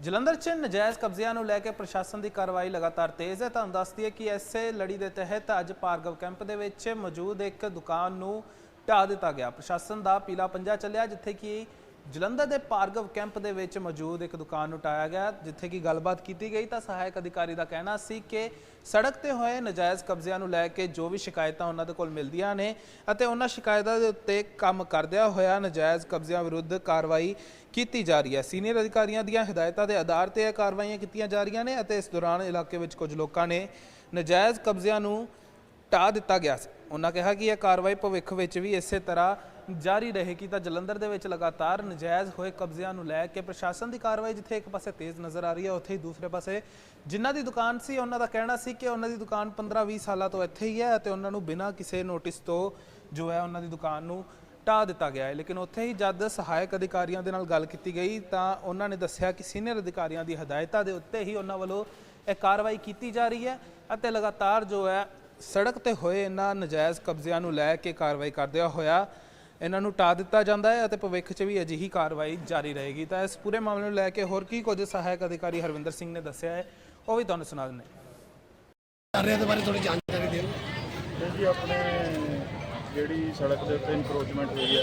ਜਲੰਧਰ 'ਚ ਨਜਾਇਜ਼ ਕਬਜ਼ਿਆਂ ਨੂੰ ਲੈ ਕੇ ਪ੍ਰਸ਼ਾਸਨ ਦੀ ਕਾਰਵਾਈ ਲਗਾਤਾਰ ਤੇਜ਼ ਹੈ। ਤੁਹਾਨੂੰ ਦੱਸਦੀ ਹੈ ਕਿ ਐਸੇ ਲੜੀ ਦੇ ਤਹਿਤ ਅੱਜ ਭਾਰਗਵ ਕੈਂਪ ਦੇ ਵਿੱਚ ਮੌਜੂਦ ਇੱਕ ਦੁਕਾਨ ਨੂੰ ਢਾਹ ਦਿੱਤਾ ਗਿਆ। ਪ੍ਰਸ਼ਾਸਨ ਦਾ ਪੀਲਾ ਪੰਜਾ ਚੱਲਿਆ, ਜਿੱਥੇ ਕਿ ਜਲੰਧਰ ਦੇ ਭਾਰਗਵ ਕੈਂਪ ਦੇ ਵਿੱਚ ਮੌਜੂਦ ਇੱਕ ਦੁਕਾਨ ਨੂੰ ਟਾਇਆ ਗਿਆ, ਜਿੱਥੇ ਕਿ ਗੱਲਬਾਤ ਕੀਤੀ ਗਈ ਤਾਂ ਸਹਾਇਕ ਅਧਿਕਾਰੀ ਦਾ ਕਹਿਣਾ ਸੀ ਕਿ ਸੜਕ ਤੇ ਹੋਏ ਨਜਾਇਜ਼ ਕਬਜ਼ਿਆਂ ਨੂੰ ਲੈ ਕੇ ਜੋ ਵੀ ਸ਼ਿਕਾਇਤਾਂ ਉਹਨਾਂ ਦੇ ਕੋਲ ਮਿਲਦੀਆਂ ਨੇ ਅਤੇ ਉਹਨਾਂ ਸ਼ਿਕਾਇਤਾਂ ਦੇ ਉੱਤੇ ਕੰਮ ਕਰਦਿਆਂ ਹੋਇਆ ਨਜਾਇਜ਼ ਕਬਜ਼ਿਆਂ ਵਿਰੁੱਧ ਕਾਰਵਾਈ ਕੀਤੀ ਜਾ ਰਹੀ ਹੈ। ਸੀਨੀਅਰ ਅਧਿਕਾਰੀਆਂ ਦੀਆਂ ਹਦਾਇਤਾਂ ਦੇ ਆਧਾਰ ਤੇ ਇਹ ਕਾਰਵਾਈਆਂ ਕੀਤੀਆਂ ਜਾ ਰਹੀਆਂ ਨੇ ਅਤੇ ਇਸ ਦੌਰਾਨ ਇਲਾਕੇ ਵਿੱਚ ਕੁਝ ਲੋਕਾਂ ਨੇ ਨਜਾਇਜ਼ ਕਬਜ਼ਿਆਂ ਨੂੰ ਢਾਹ ਦਿੱਤਾ ਗਿਆ ਸੀ। ਉਹਨਾਂ ਕਿਹਾ ਕਿ ਇਹ ਕਾਰਵਾਈ ਭਵਿੱਖ ਵਿੱਚ ਵੀ ਇਸੇ ਤਰ੍ਹਾਂ ਜਾਰੀ ਰਹੇਗੀ ਤਾਂ ਜਲੰਧਰ ਦੇ ਵਿੱਚ ਲਗਾਤਾਰ ਨਜਾਇਜ਼ ਹੋਏ ਕਬਜ਼ਿਆਂ ਨੂੰ ਲੈ ਕੇ ਪ੍ਰਸ਼ਾਸਨ ਦੀ ਕਾਰਵਾਈ, ਜਿੱਥੇ ਇੱਕ ਪਾਸੇ ਤੇਜ਼ ਨਜ਼ਰ ਆ ਰਹੀ ਹੈ, ਉੱਥੇ ਹੀ ਦੂਸਰੇ ਪਾਸੇ ਜਿਨ੍ਹਾਂ ਦੀ ਦੁਕਾਨ ਸੀ, ਉਹਨਾਂ ਦਾ ਕਹਿਣਾ ਸੀ ਕਿ ਉਹਨਾਂ ਦੀ ਦੁਕਾਨ 15-20 ਸਾਲਾਂ ਤੋਂ ਇੱਥੇ ਹੀ ਹੈ ਅਤੇ ਉਹਨਾਂ ਨੂੰ ਬਿਨਾਂ ਕਿਸੇ ਨੋਟਿਸ ਤੋਂ ਜੋ ਹੈ ਉਹਨਾਂ ਦੀ ਦੁਕਾਨ ਨੂੰ ਢਾਹ ਦਿੱਤਾ ਗਿਆ ਹੈ। ਲੇਕਿਨ ਉੱਥੇ ਹੀ ਜਦ ਸਹਾਇਕ ਅਧਿਕਾਰੀਆਂ ਦੇ ਨਾਲ ਗੱਲ ਕੀਤੀ ਗਈ ਤਾਂ ਉਹਨਾਂ ਨੇ ਦੱਸਿਆ ਕਿ ਸੀਨੀਅਰ ਅਧਿਕਾਰੀਆਂ ਦੀ ਹਦਾਇਤਾਂ ਦੇ ਉੱਤੇ ਹੀ ਉਹਨਾਂ ਵੱਲੋਂ ਇਹ ਕਾਰਵਾਈ ਕੀਤੀ ਜਾ ਰਹੀ ਹੈ ਅਤੇ ਲਗਾਤਾਰ ਜੋ ਹੈ ਸੜਕ ਤੇ ਹੋਏ ਇਹਨਾਂ ਨਜਾਇਜ਼ ਕਬਜ਼ਿਆਂ ਨੂੰ ਲੈ ਕੇ ਕਾਰਵਾਈ ਕਰਦਿਆਂ ਹੋਇਆ ਇਹਨਾਂ ਨੂੰ ਟਾ ਦਿੱਤਾ ਜਾਂਦਾ ਹੈ ਅਤੇ ਭਵਿੱਖ 'ਚ ਵੀ ਅਜਿਹੀ ਕਾਰਵਾਈ ਜਾਰੀ ਰਹੇਗੀ। ਤਾਂ ਇਸ ਪੂਰੇ ਮਾਮਲੇ ਨੂੰ ਲੈ ਕੇ ਹੋਰ ਕੀ ਕੁਝ ਸਹਾਇਕ ਅਧਿਕਾਰੀ ਹਰਵਿੰਦਰ ਸਿੰਘ ਨੇ ਦੱਸਿਆ ਹੈ ਉਹ ਵੀ ਤੁਹਾਨੂੰ ਸੁਣਾ ਦਿੰਦੇ ਹਾਂ। ਰਿਹਾ ਦੇ ਬਾਰੇ ਥੋੜੀ ਜਾਣਕਾਰੀ ਦਿਓ। ਜੀ ਆਪਣੇ ਜਿਹੜੀ ਸੜਕ ਦੇ ਉੱਤੇ ਇਨਕਰੋਚਮੈਂਟ ਹੋਈ ਹੈ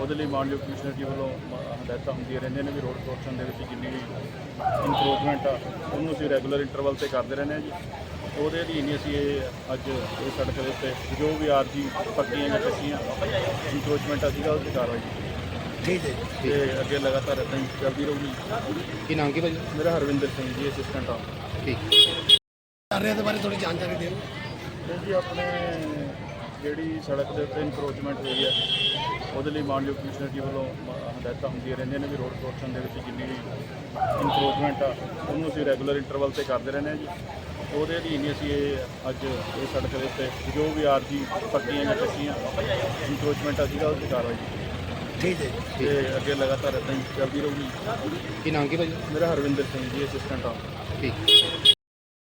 ਉਹਦੇ ਲਈ ਮਾਨਯੋਗ ਕਮਿਸ਼ਨਰ ਜੀ ਵੱਲੋਂ ਹਦਾਇਤਾਂ ਹੁੰਦੀਆਂ ਰਹਿੰਦੀਆਂ ਨੇ ਵੀ ਰੋਡ ਪੋਰਸ਼ਨ ਦੇ ਵਿੱਚ ਜਿੰਨੀ ਵੀ ਇਨਕਰੋਚਮੈਂਟ ਆ ਉਹਨੂੰ ਅਸੀਂ ਰੈਗੂਲਰ ਇੰਟਰਵਲ ਤੇ ਕਰਦੇ ਰਹਿੰਦੇ ਹਾਂ ਜੀ। ਉਹਦੇ ਅਧੀਨ ਹੀ ਅਸੀਂ ਇਹ ਅੱਜ ਇਹ ਸੜਕ ਦੇ ਉੱਤੇ ਜੋ ਵੀ ਆਰਜੀ ਪੱਕੀਆਂ ਜਾਂ ਕੱਚੀਆਂ ਇਨਕਰੋਚਮੈਂਟ ਸੀਗਾ ਉਹਦੀ ਕਾਰਵਾਈ ਕੀਤੀ। ਠੀਕ ਹੈ ਤੇ ਅੱਗੇ ਲਗਾਤਾਰ ਇਦਾਂ ਹੀ ਚੱਲਦੀ ਰਹੂਗੀ। ਕੀ ਨਾਮ ਕੀ ਭਾਜੀ? ਮੇਰਾ ਹਰਵਿੰਦਰ ਸਿੰਘ ਜੀ ਅਸਿਸਟੈਂਟ ਆ। ਠੀਕ। ਕਰ ਰਿਹਾ ਦੇ ਬਾਰੇ ਥੋੜੀ ਜਾਣਕਾਰੀ ਦਿਓ। ਇਹ ਜੀ ਆਪਣੇ ਜਿਹੜੀ ਸੜਕ ਦੇ ਉੱਤੇ ਇਨਕਰੋਚਮੈਂਟ ਹੋਈ ਹੈ ਉਹਦੇ ਲਈ ਮਾਨਯੋਗ ਕਮਿਸ਼ਨਰ ਜੀ ਵੱਲੋਂ ਮ- ਹਦਾਇਤਾਂ ਹੁੰਦੀਆਂ ਰਹਿੰਦੀਆਂ ਨੇ ਵੀ ਰੋਡ ਪੋਰਸ਼ਨ ਦੇ ਵਿੱਚ ਜਿੰਨੀ ਵੀ ਇਨਕਰੋਚਮੈਂਟ ਆ ਉਹਨੂੰ ਅਸੀਂ ਰੈਗੂਲਰ ਇੰਟਰਵਲ ਤੇ ਕਰਦੇ ਰਹਿੰਦੇ ਹਾਂ ਜੀ। ਉਹਦੇ ਅਧੀਨ ਹੀ ਅਸੀਂ ਇਹ ਅੱਜ ਇਹ ਸੜਕ ਦੇ ਉੱਤੇ ਜੋ ਵੀ ਆਰਜੀ ਪੱਕੀਆਂ ਜਾਂ ਕੱਚੀਆਂ ਇਨਕਰੋਚਮੈਂਟ ਆ ਸੀਗਾ ਉਹਦੀ ਕਾਰਵਾਈ ਕੀਤੀ ਠੀਕ ਹੈ ਤੇ ਅੱਗੇ ਲਗਾਤਾਰ ਇਦਾਂ ਹੀ ਚੱਲਦੀ ਰਹੂਗੀ। ਕੀ ਨਾਮ ਕੀ ਭਾਜੀ? ਮੇਰਾ ਹਰਵਿੰਦਰ ਸਿੰਘ ਜੀ ਅਸਿਸਟੈਂਟ ਆ। ਠੀਕ।